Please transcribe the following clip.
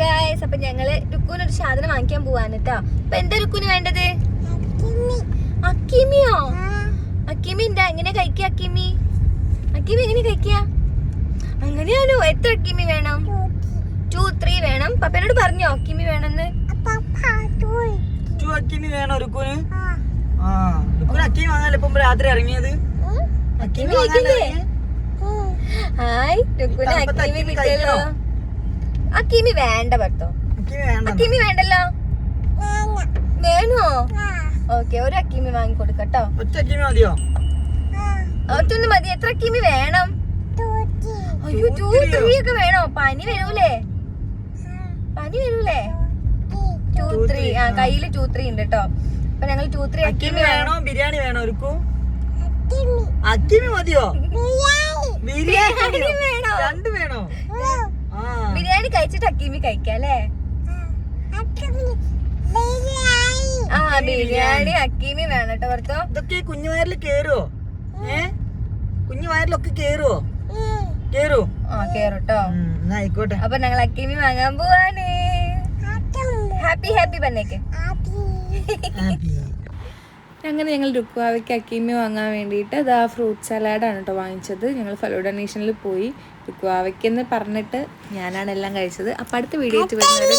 Guys അപ്പൊ ഞങ്ങൾ ഒരു സാധനം വാങ്ങിക്കാൻ പോവാണ് കേട്ടോ അപ്പൊ എന്താ രുക്കുന് വേണ്ടത്? അക്കിമിയോ? അക്കിമി ഉണ്ടാ എങ്ങനെ കഴിക്കാ അക്കിമി? അക്കിമി എങ്ങനെ കഴിക്കാ? അങ്ങനെയാണോ? എത്ര അക്കിമി വേണം? ടു ത്രീ വേണം. പപ്പനോട് പറഞ്ഞോ അക്കിമി വേണമെന്ന് വേണോ രുക്കുന് ഇപ്പം രാത്രി ഇറങ്ങിയത്? അക്കിനി വാങ്ങാൻ കഴിക്കില്ലേ? ഹായ് രുക്കുന് അക്കിമി അക്കിമി കിട്ടിയല്ലോ. അക്കിമി വേണ്ട വേണ്ട അക്കിമി വേണ്ടല്ലോ? വേണോ? ഓക്കെ ഒരു അക്കിമി വാങ്ങി കൊടുക്കട്ടോ ഒറ്റ അക്കിനി മതിയോ? ഒറ്റൊന്ന് മതി. എത്ര അക്കിമി വേണം? അയ്യോ ടൂ ത്രീ ഒക്കെ വേണോ? പനി വരൂലേ? പനി വരൂലേ? ടു ത്രീ ആ കയ്യിൽ കയ്യിൽ ടൂ ത്രീ ഉണ്ട് കേട്ടോ. അപ്പൊ ഞങ്ങൾ ടു ത്രീ അക്കിമി വേണോ? ബിരിയാണി വേണോ ഒരുക്കും അക്കിനി മതിയോ? ബിരിയാണി. വേണോ? രണ്ട് വേണോ? ബിരിയാണി കഴിച്ചിട്ട് ഹക്കീമി കഴിക്കാം അല്ലേ? ആ ബിരിയാണി. ഹക്കീമി വേണം കേട്ടോ ഭർത്തോ ഇതൊക്കെ കുഞ്ഞുവയറിൽ കുഞ്ഞു വയറിൽ കേറുവോ ഏ? കുഞ്ഞു വയറിലൊക്കെ കേറുവോ കേറൂ. ആ കേറട്ടോ. ആയിക്കോട്ടെ. അപ്പൊ ഞങ്ങൾ ഹക്കീമി വാങ്ങാൻ പോവാണ്. ഹാപ്പി ഹാപ്പി പന്നേക്ക് ഹാപ്പി അങ്ങനെ ഞങ്ങൾ രുക്വാവയ്ക്ക് അക്കീമി വാങ്ങാൻ വേണ്ടിയിട്ട് അത് ആ ഫ്രൂട്ട് സലാഡാണ് കേട്ടോ വാങ്ങിച്ചത്. ഞങ്ങൾ ഫലൂഡ നേഷനിൽ പോയി. രുക്വാവയ്ക്കെന്ന് പറഞ്ഞിട്ട് ഞാനാണ് എല്ലാം കഴിച്ചത്. അപ്പം അടുത്ത വീഡിയോ വരുന്നത്